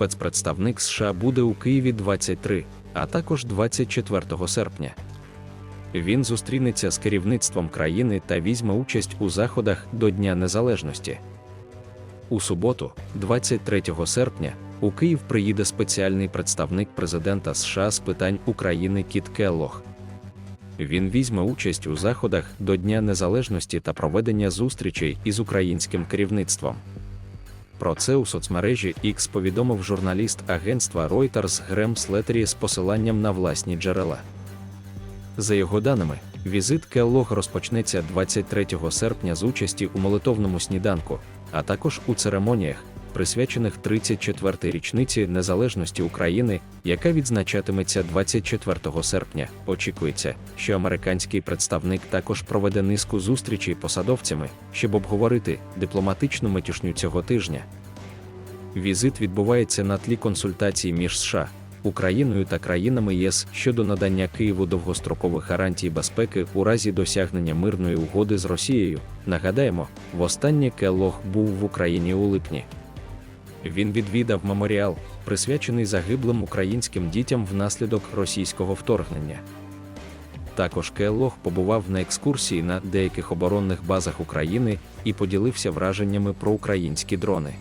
спецпредставник США буде у Києві 23, а також 24 серпня. Він зустрінеться з керівництвом країни та візьме участь у заходах до Дня Незалежності. У суботу, 23 серпня, у Київ приїде спеціальний представник президента США з питань України Кіт Келлог. Він візьме участь у заходах до Дня Незалежності та проведення зустрічей із українським керівництвом. Про це у соцмережі X повідомив журналіст агентства Reuters Грем Слетері з посиланням на власні джерела. За його даними, візит Келлог розпочнеться 23 серпня з участі у молитовному сніданку, а також у церемоніях, присвячених 34-й річниці незалежності України, яка відзначатиметься 24 серпня. Очікується, що американський представник також проведе низку зустрічей посадовцями, щоб обговорити дипломатичну метушню цього тижня. Візит відбувається на тлі консультацій між США, Україною та країнами ЄС щодо надання Києву довгострокових гарантій безпеки у разі досягнення мирної угоди з Росією. Нагадаємо, востаннє Келлог був в Україні у липні. Він відвідав меморіал, присвячений загиблим українським дітям внаслідок російського вторгнення. Також Келлог побував на екскурсії на деяких оборонних базах України і поділився враженнями про українські дрони.